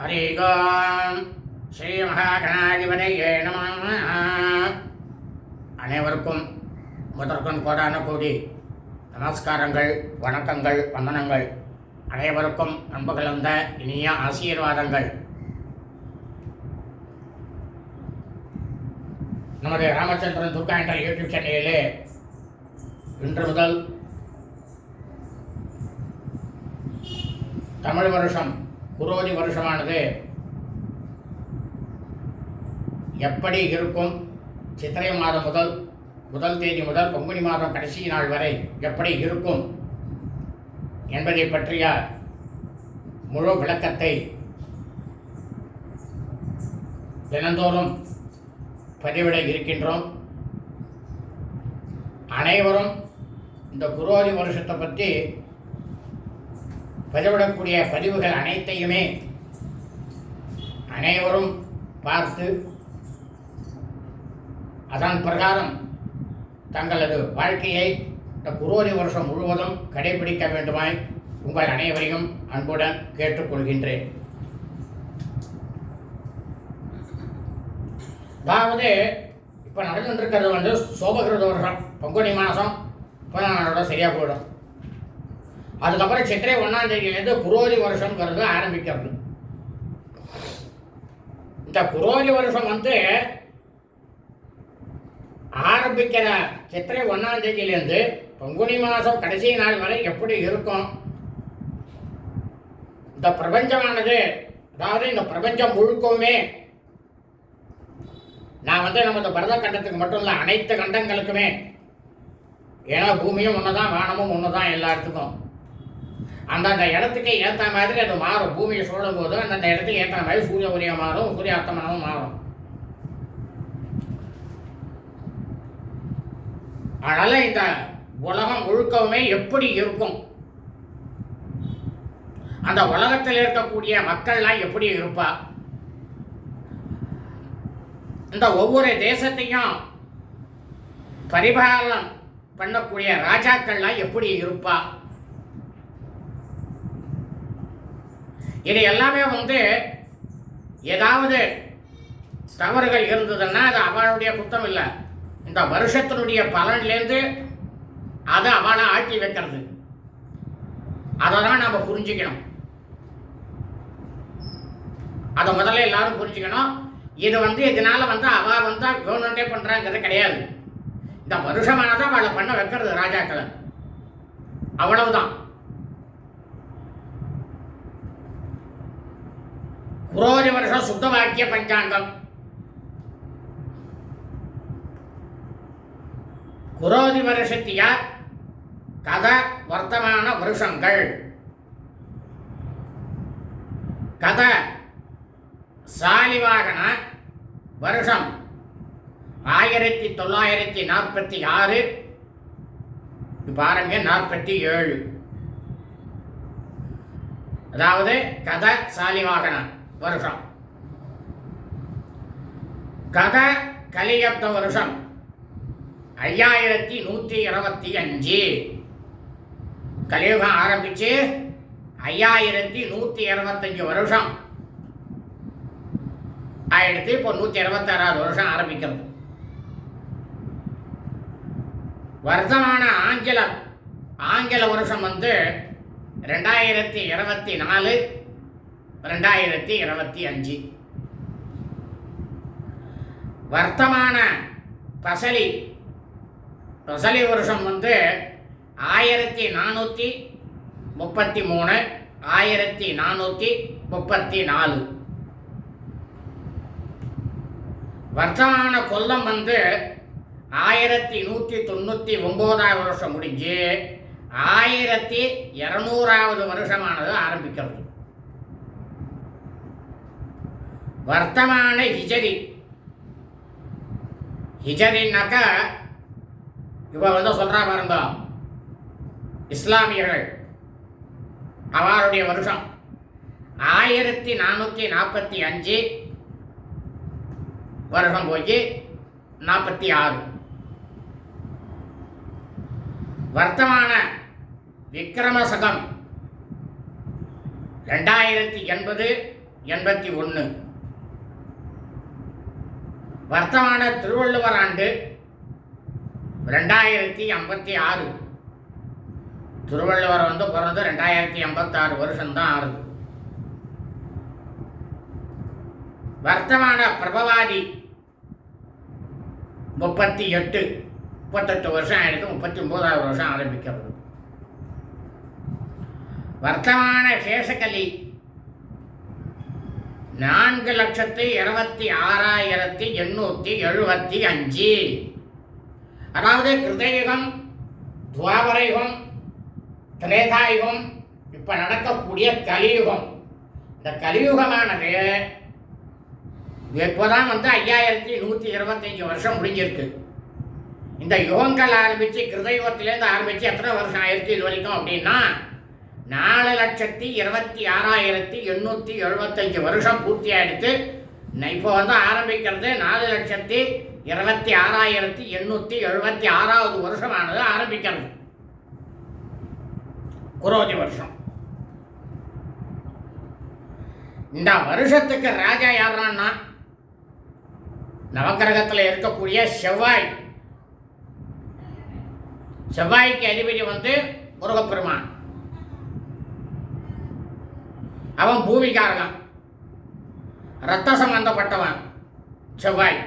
ஹரிகோம். ஸ்ரீ மகாகணாதிபதியே நம. அனைவருக்கும் முதற்கும் கோடான கோடி நமஸ்காரங்கள் வணக்கங்கள் வந்தனங்கள். அனைவருக்கும் அன்பு இனிய ஆசீர்வாதங்கள். நமது ராமச்சந்திரன் துர்கா என்ற யூடியூப் சேனலிலே இன்று முதல் தமிழ் வருஷம் குரோதி வருஷமானது. எப்படி இருக்கும்? சித்திரை மாதம் முதல் முதல் தேதி முதல் பங்குனி மாதம் கடைசி நாள் வரை எப்படி இருக்கும்? என்பதை பற்றிய முழு விளக்கத்தை தினந்தோறும் பதிவிட இருக்கின்றோம். அனைவரும் இந்த குரோதி வருஷத்தை பற்றி பதிவிடக்கூடிய பதிவுகள் அனைத்தையுமே அனைவரும் பார்த்து அதன் பிரகாரம் தங்களது வாழ்க்கையை இந்த குரோதி வருஷம் முழுவதும் கடைபிடிக்க வேண்டுமாய் உங்கள் அனைவரையும் அன்புடன் கேட்டுக்கொள்கின்றேன். அதாவது இப்போ நடந்துட்டு இருக்கிறது வந்து சோபகிருத வருஷம் பங்குனி மாதம் பதினாலோட சரியாக போயிடும். அதுக்கப்புறம் சித்திரை ஒன்றாம் தேதியிலேருந்து குரோதி வருஷங்கிறது ஆரம்பிக்கிறது. இந்த குரோதி வருஷம் வந்து ஆரம்பிக்கிற சித்திரை ஒன்றாம் தேதியிலேருந்து பங்குனி மாதம் கடைசி நாள் வரை எப்படி இருக்கும்? இந்த பிரபஞ்சமானது அதாவது இந்த பிரபஞ்சம் முழுக்கவுமே நான் வந்து நம்ம இந்த பரத கண்டத்துக்கு மட்டும் இல்லை அனைத்து கண்டங்களுக்குமே. ஏன்னா பூமியும் ஒன்று தான் வானமும் ஒன்று தான் எல்லாத்துக்கும் அந்தந்த இடத்துக்கு ஏற்ற மாதிரி அது மாறும். பூமியை சூழும் போது அந்தந்த இடத்துக்கு ஏற்ற மாதிரி சூரிய உரியம் மாறும் சூரிய அத்தமனமும் மாறும். அதனால இந்த உலகம் முழுக்கவுமே எப்படி இருக்கும்? அந்த உலகத்தில் இருக்கக்கூடிய மக்கள்லாம் எப்படி இருப்பா? இந்த ஒவ்வொரு தேசத்தையும் பரிபாலனம் பண்ணக்கூடிய ராஜாக்கள்லாம் எப்படி இருப்பா? இது எல்லாமே வந்து ஏதாவது தவறுகள் இருந்ததுன்னா அது அவளுடைய குத்தம் இல்லை. இந்த வருஷத்தினுடைய பலன்லேருந்து அதை அவளை ஆட்டி வைக்கிறது. அதை தான் நம்ம புரிஞ்சுக்கணும். அதை முதல்ல எல்லாரும் புரிஞ்சுக்கணும். இது வந்து இதனால வந்து அவ வந்து கவர்மெண்டே பண்றாங்கிறது கிடையாது. இந்த வருஷமானதான் அவளை பண்ண வைக்கிறது ராஜாக்களை. அவ்வளவுதான். குரோதி வருஷம் சுத்த வாக்கிய பஞ்சாங்கம். குரோதி வருஷத்திய கத வர்த்தமான வருஷங்கள். கத சாலிவாகன வருஷம். ஆயிரத்தி தொள்ளாயிரத்தி நாற்பத்தி ஆறு. பாருங்க நாற்பத்தி ஏழு. அதாவது கத சாலிவாகனம் வருஷம். கத கலியப்த வருஷம். ஐயாயிரத்தி நூற்றி இருபத்தி அஞ்சு. கலியுகம் ஆரம்பிச்சு ஐயாயிரத்தி நூற்றி இருபத்தஞ்சு வருஷம். ஆயிடுத்து இப்போ நூற்றி இருபத்தாறாவது வருஷம் ஆரம்பிக்கிறது. வர்த்தமான ஆங்கிலம். ஆங்கில வருஷம் வந்து ரெண்டாயிரத்தி இருபத்தி நாலு. ரெண்டாயிரத்தி இருபத்தி அஞ்சு. வர்த்தமான பசலி. பசலி வருஷம் வந்து ஆயிரத்தி நானூற்றி முப்பத்தி மூணு ஆயிரத்தி நானூற்றி முப்பத்தி நாலு. வர்த்தமான கொல்லம் வந்து ஆயிரத்தி நூற்றி தொண்ணூற்றி ஒம்போதாவது வருஷம் முடிஞ்சு ஆயிரத்தி இரநூறாவது வருஷமானது ஆரம்பிக்கிறது. வர்த்தமான ஹிஜரி ஹிஜரின்னாக்கா இவ வந்து சொல்றா பாருங்க இஸ்லாமியர்கள் அவருடைய வருஷம் ஆயிரத்தி நானூற்றி நாற்பத்தி அஞ்சு வருஷம் போய் நாற்பத்தி ஆறு வர்த்தமான விக்ரமசகம் ரெண்டாயிரத்தி எண்பது எண்பத்தி ஒன்று வர்த்தமான திருவள்ளுவர் ஆண்டு ரெண்டாயிரத்தி ஐம்பத்தி ஆறு. திருவள்ளுவர் வந்து பிறந்து ரெண்டாயிரத்தி ஐம்பத்தாறு வருஷம்தான் ஆறுது. வர்த்தமான பிரபவாதி முப்பத்தி எட்டு முப்பத்தெட்டு வருஷம் ஆயிடுது. முப்பத்தி ஒன்பதாவது வருஷம் ஆரம்பிக்கிறது. வர்த்தமான சேஷகலி நான்கு லட்சத்து இருபத்தி ஆறாயிரத்தி எண்ணூற்றி எழுபத்தி அஞ்சு. அதாவது கிருதயுகம் துவாபரயுகம் திரேதாயுகம் இப்போ நடக்கக்கூடிய கலியுகம். இந்த கலியுகமானது இப்போதான் வந்து ஐயாயிரத்தி நூற்றி இருபத்தஞ்சி வருஷம் முடிஞ்சிருக்கு. இந்த யுகங்கள் ஆரம்பித்து கிருதயுகத்திலேருந்து ஆரம்பித்து எத்தனை வருஷம் ஆயிருக்கு இது வரைக்கும் அப்படின்னா நாலு லட்சத்தி இருபத்தி ஆறாயிரத்தி எண்ணூற்றி எழுபத்தஞ்சு வருஷம் பூர்த்தி ஆயிடுத்து இப்போ வந்து ஆரம்பிக்கிறது நாலு லட்சத்தி இருபத்தி ஆறாயிரத்தி எண்ணூற்றி எழுபத்தி ஆறாவது வருஷமானது ஆரம்பிக்கிறது. குரோதி வருஷம். இந்த வருஷத்துக்கு ராஜா யாரான்னா நவக்கிரகத்தில் இருக்கக்கூடிய செவ்வாய். செவ்வாய்க்கு அதிபதி வந்து முருகப்பெருமான். அவன் பூமிக்காரகம் ரத்த சம்பந்தப்பட்டவன். செவ்வாய்.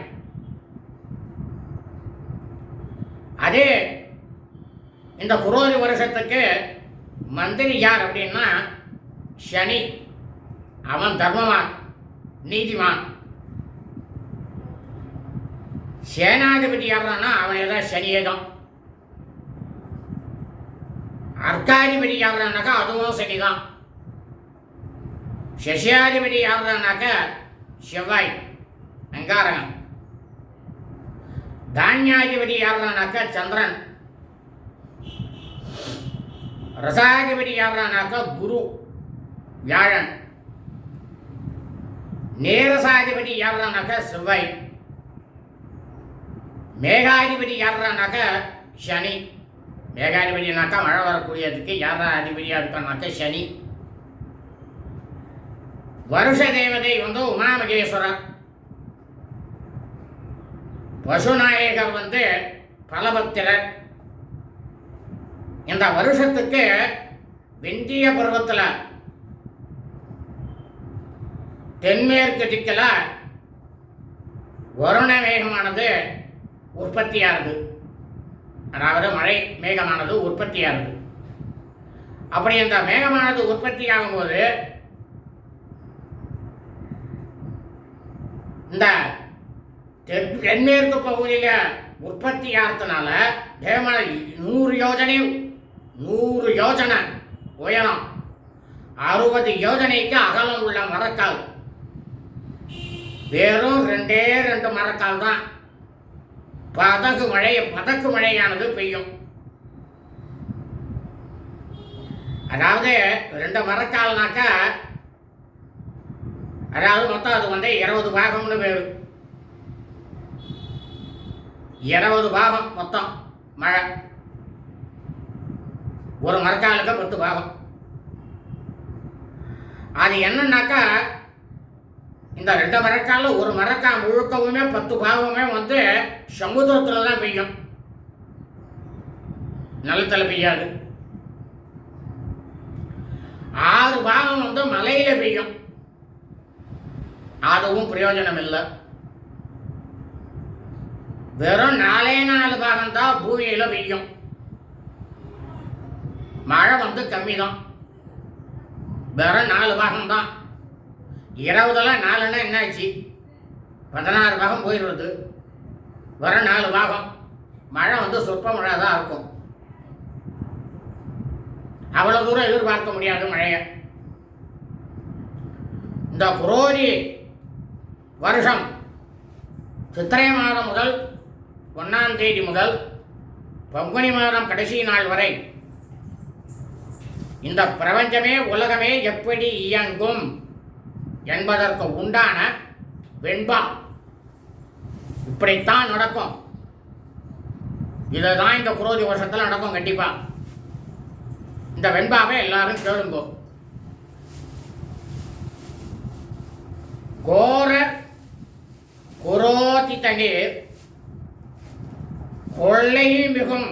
அதே இந்த குரோதி வருஷத்துக்கு மந்திரி யார் அப்படின்னா சனி. அவன் தர்மவான் நீதிமான். சேனாதிபதி யாருன்னா அவனே தான் சனியே தான். அர்க்காதிபதி யாருன்னாக்கா அதுவும் சனி தான் சசியாதிபதி யாருன்னாக்க செவ்வாய் அங்காரகன் தானியாதிபதி யாருன்னாக்க சந்திரன் ரசாதிபதி யாருன்னாக்க குரு வியாழன் நேரசாதிபதி யாருன்னாக்க செவ்வாய் மேகாதிபதி யாருன்னாக்க சனி மேகாதிபதினாக்கா மழை வரக்கூடியதுக்கு யாரா அதிபதியாக இருக்கானாக்க சனி வருஷ தேவதை வந்து உமாமகேஸ்வரர் பசுநாயகர் வந்து பலபத்திரர். இந்த வருஷத்துக்கு வெந்திய பருவத்தில் தென்மேற்கு திக்கில் வருண மேகமானது உற்பத்தியாகுது அதாவது மழை மேகமானது உற்பத்தியாகுது அப்படி இந்த மேகமானது உற்பத்தி ஆகும்போது இந்த தென்மேற்கு பகுதியில் உற்பத்தி ஆகிறதுனால தேவமலை நூறு யோஜனை நூறு யோஜனை உயரம். அறுபது யோஜனைக்கு அகலம் உள்ள மரக்கால். வெறும் ரெண்டே ரெண்டு மரக்கால் தான். பதகு மழை பதக்கு மழையானது பெய்யும். அதாவது ரெண்டு மரக்கால்னாக்கா அதாவது மொத்தம் அது வந்து இருபது பாகம்னு பேர். இருபது பாகம் மொத்தம் மழை. ஒரு மரக்காலுக்கு பத்து பாகம். அது என்னன்னாக்கா இந்த ரெண்டு மரக்கால ஒரு மரக்கா முழுக்கவுமே பத்து பாகமே வந்து சமுத்திரத்தில் தான் பெய்யும். நிலத்தில் பெய்யாது. ஆறு பாகம் வந்து மலையில் பெய்யும். அதுவும் பிரயோஜனம் இல்லை வெறும் நாலே நாலு பாகம் தான் பூமியில பெய்யும் மழை வந்து கம்மி தான் வெறும் நாலு பாகம் தான் இருபதெல்லாம் நாலுன்னா என்னாச்சு? பதினாறு பாகம் போயிடுறது வெறும் நாலு பாகம். மழை வந்து சொற்ப மழை தான் இருக்கும். அவ்வளோ தூரம் எதிர்பார்க்க முடியாது மழையை. இந்த குரோதி வருஷம். சித்திரை மாதம் முதல் ஒன்றாம் தேதி முதல் பங்குனி மாதம் கடைசி நாள் வரை இந்த பிரபஞ்சமே உலகமே எப்படி இயங்கும் என்பதற்கு உண்டான வெண்பா. இப்படித்தான் நடக்கும். இதுதான் இந்த குரோதி வருஷத்தில் நடக்கும் கண்டிப்பா. இந்த வெண்பாவை எல்லாரும் கேளுங்கோ. கோர குரோதி தண்ணீர் கொள்ளை மிகும்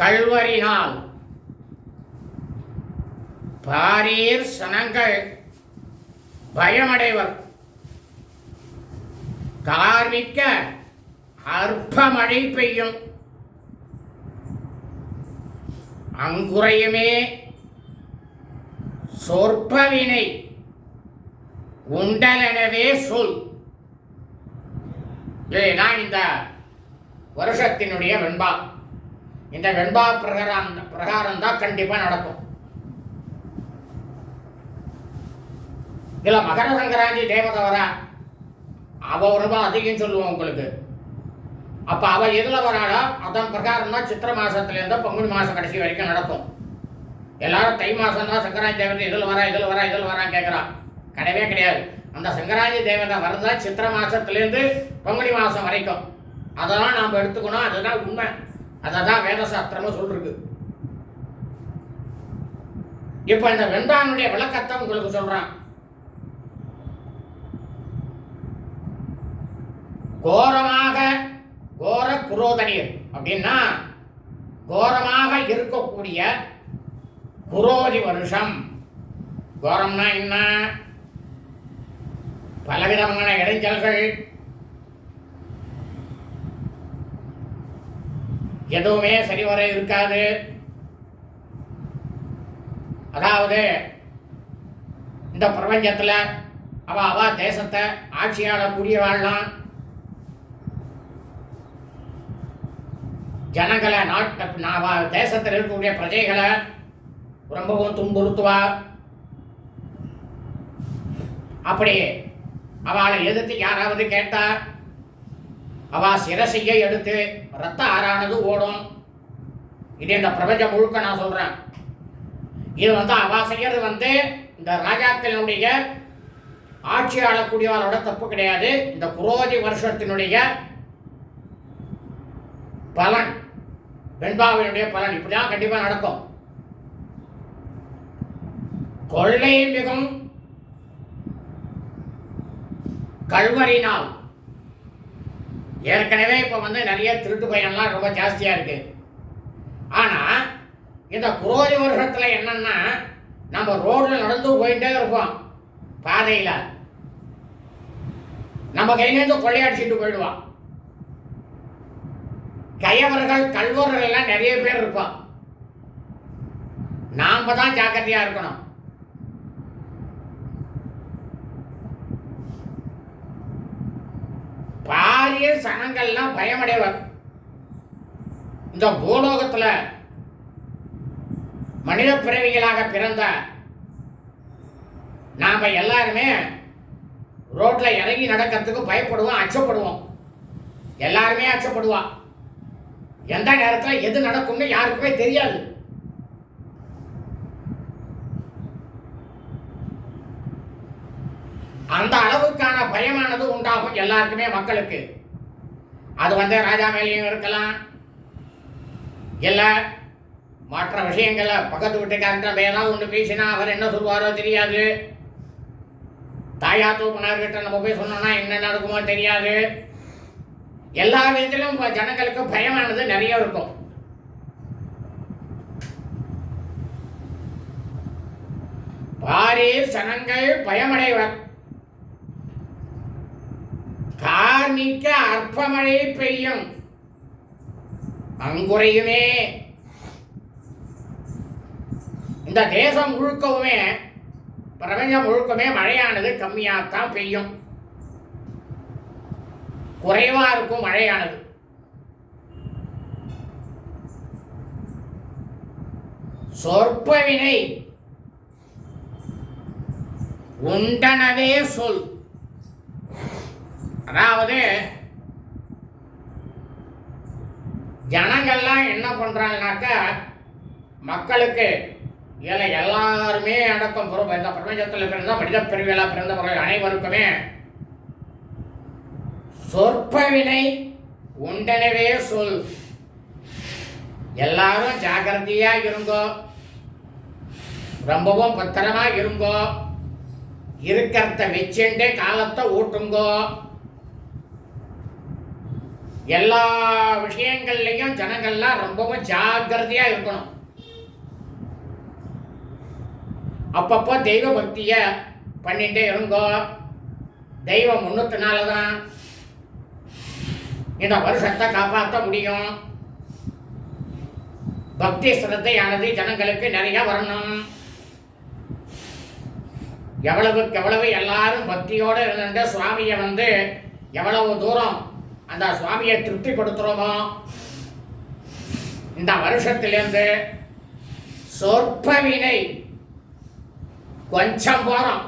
கல்வரினால் பாரீர் சனங்கள் பயமடைவர். கார்மிக்க அற்ப மழை பெய்யும். அங்குறையுமே சொற்பவினை உண்டலெனவே சொல். இதுதான் இந்த வருஷத்தினுடைய வெண்பா. இந்த வெண்பா பிரகாரம் பிரகாரம் தான் கண்டிப்பா நடக்கும். இதுல மகர சங்கராந்தி தேவதை வரா அவ ரூபாய் அதிகம் சொல்லுவோம் உங்களுக்கு. அப்ப அவ எதுல வராளோ அதன் பிரகாரம் தான் சித்திர மாசத்துல இருந்து பங்குனி மாசம் கடைசி வரைக்கும் நடக்கும். எல்லாரும் தை மாசம் தான் சங்கராந்தி தேவதை இதுல வரா இதுல வரா இதுல வரான்னு கேட்கறான் கிடையவே கிடையாது. அந்த சங்கராந்தி தேவதை வரதா சித்திர மாசத்துலேருந்து பங்குனி மாதம் வரைக்கும். அதெல்லாம் நாம் எடுத்துக்கணும். அதுதான் உண்மை. அதை தான் வேத சாஸ்திரமும் இப்போ இந்த வெண்பானுடைய விளக்கத்தை உங்களுக்கு சொல்கிறான் கோரமாக கோர குரோதனீர் அப்படின்னா கோரமாக இருக்கக்கூடிய குரோதி வருஷம். கோரம்னா என்ன? பலவிதமான இடைஞ்சல்கள். எதுவுமே சரிவர இருக்காது. அதாவது இந்த பிரபஞ்சத்தில் அவ அவ தேசத்தை ஆட்சியாளக்கூடியவாள்லாம் ஜனங்களை நாட்டு தேசத்தில் இருக்கக்கூடிய பிரஜைகளை ரொம்பவும் துன்புறுத்துவா. அப்படி அவளை எதிர்த்து யாராவது கேட்டா அவ சிரசையை எடுத்து ரத்த ஆறானது ஓடும். இது இந்த பிரபஞ்சம் முழுக்க நான் சொல்றேன். இது வந்து அவ செய்யறது வந்து இந்த ராஜாக்களினுடைய ஆட்சி ஆளக்கூடியவரோட தப்பு கிடையாது. இந்த குரோதி வருஷத்தினுடைய பலன் வெண்பாவினுடைய பலன் இப்படிதான் கண்டிப்பா நடக்கும். கொள்ளை மிகும் கல்வரினால். ஏற்கனவே இப்போ வந்து நிறைய திருட்டு பயன்லாம் ரொம்ப ஜாஸ்தியாக இருக்கு. ஆனால் இந்த குரோதி வருஷத்தில் என்னன்னா நம்ம ரோடில் நடந்து போயிட்டே இருப்போம் பாதையில். நம்ம கையிலேருந்து கொள்ளையடிச்சிட்டு போயிடுவான் கயவர்கள் கல்வர்கள் எல்லாம் நிறைய பேர் இருப்பான் நாம தான் ஜாக்கிரதையா இருக்கணும். பாரிய சனங்கள்லாம் பயமடைவர் இந்த பூலோகத்தில் மனித பிறவிகளாக பிறந்த நாம் எல்லாருமே ரோட்டில் இறங்கி நடக்கிறதுக்கு பயப்படுவோம் அச்சப்படுவோம். எல்லாருமே அச்சப்படுவா. எந்த நேரத்தில் எது நடக்கும்னு யாருக்குமே தெரியாது. அந்த அளவுக்கான பயமானது உண்டாகும் எல்லாருக்குமே மக்களுக்கு. அது வந்து ராஜா மேலேயும் இருக்கலாம். இல்லை மற்ற விஷயங்களை பக்கத்து வீட்டுக்காரங்க நம்ம ஏதாவது ஒன்று பேசினா அவர் என்ன சொல்வாரோ தெரியாது. தாயா தூக்குனார்கிட்ட நம்ம போய் சொன்னோம்னா என்ன நடக்குமோ தெரியாது. எல்லா விதத்திலும் ஜனங்களுக்கு பயமானது நிறைய இருக்கும். பாரீர் சனங்கள் பயமடைவர். தார்மிக்க அற்பமழை பெய்யும். அங்குறையுமே. இந்த தேசம் முழுக்கவுமே பிரபஞ்சம் முழுக்கமே மழையானது கம்மியாகத்தான் பெய்யும். குறைவா இருக்கும் மழையானது. சொற்பவினை. உண்டனவே சொல். அதாவது ஜனங்கள்லாம் என்ன பண்ணுறாங்கனாக்கா மக்களுக்கு இதில் எல்லாருமே அடக்கம் பொறுப்பு. இந்த பிரபஞ்சத்தில் பிறந்த மனித பிரிவுகளாக பிறந்தவர்கள் அனைவருக்குமே சொற்பவினை உண்டனவே சொல். எல்லாரும் ஜாகிரதையாக இருங்கோ. ரொம்பவும் பத்திரமாக இருங்கோ. இருக்கிறத வச்சுட்டு காலத்தை ஊட்டுங்கோ எல்லா விஷயங்கள்லையும் ஜனங்கள்லாம் ரொம்பவும் ஜாக்கிரதையா இருக்கணும். அப்பப்போ தெய்வ பக்திய பண்ணிட்டே இருங்கோ. தெய்வம் முன்னூத்தினால தான் இந்த வருஷத்தை காப்பாற்ற முடியும். பக்தி சிரத்தையானது ஜனங்களுக்கு நிறைய வரணும். எவ்வளவுக்கு எவ்வளவு எல்லாரும் பக்தியோடு இருந்த சுவாமியை வந்து எவ்வளவு தூரம் அந்த சுவாமியை திருப்திப்படுத்துறோமோ? இந்த வருஷத்திலிருந்து சொற்ப வினை கொஞ்சம் போறோம்.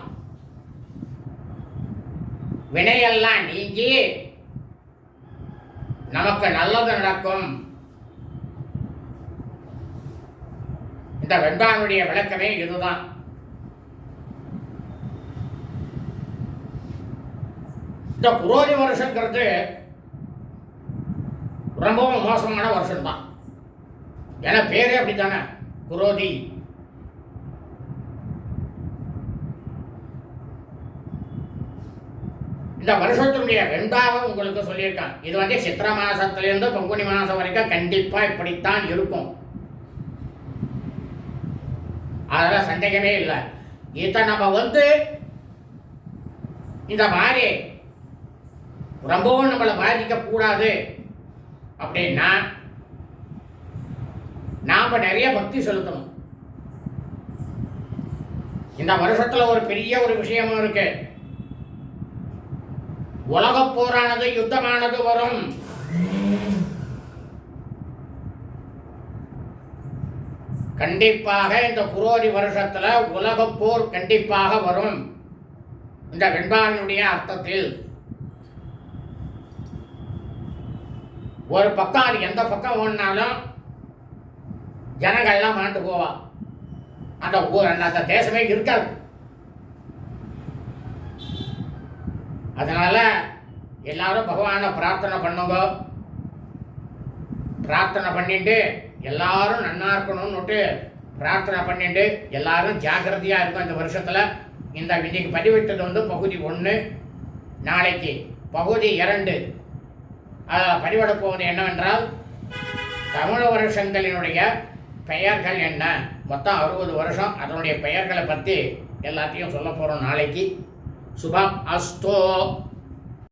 வினையெல்லாம் நீங்கி நமக்கு நல்லது நடக்கும். இந்த வெண்பானுடைய விளக்கமே இதுதான். இந்த குரோதி வருஷங்கிறது ரொம்பவும் மோசமான வருஷம் தான். ஏன்னா பேரே அப்படித்தானே? குரோதி. இந்த வருஷத்தினுடைய ரெண்டாவது உங்களுக்கு சொல்லியிருக்கான் இது வந்து சித்திர மாதத்துலேருந்து பங்குனி மாதம் வரைக்கும் கண்டிப்பாக இப்படித்தான் இருக்கும். அதெல்லாம் சந்தேகமே இல்லை. இதை நம்ம வந்து இந்த மாதிரி ரொம்பவும் நம்மளை பாதிக்கக்கூடாது. அப்படின்னா நாம் நிறைய பக்தி செலுத்தணும். இந்த வருஷத்தில் ஒரு பெரிய ஒரு விஷயமும் இருக்கு. உலகப் போரானது யுத்தமானது வரும். கண்டிப்பாக இந்த குரோதி வருஷத்தில் உலகப் போர் கண்டிப்பாக வரும். இந்த வெண்பாவினுடைய அர்த்தத்தில். ஒரு பக்கம் அது எந்த பக்கம் ஓடினாலும் ஜனங்கள்லாம் மாண்டு போவா. அந்த ஊர் அந்த தேசமே இருக்காது. அதனால எல்லாரும் பகவானை பிரார்த்தனை பண்ணுங்க. பிரார்த்தனை பண்ணிட்டு எல்லாரும் நன்னா இருக்கணும்னுட்டு பிரார்த்தனை பண்ணிட்டு எல்லாரும் ஜாகிரதையாக இருக்கும் இந்த வருஷத்தில் இந்த இன்னைக்கு பதிவிட்டது வந்து பகுதி ஒன்று நாளைக்கு பகுதி இரண்டு. அதில் பதிவிட போவது என்னவென்றால் தமிழ் வருஷங்களினுடைய பெயர்கள் என்ன? மொத்தம் அறுபது வருஷம். அதனுடைய பெயர்களை பற்றி எல்லாத்தையும் சொல்ல போகிறோம் நாளைக்கு. சுபம் அஸ்தோ.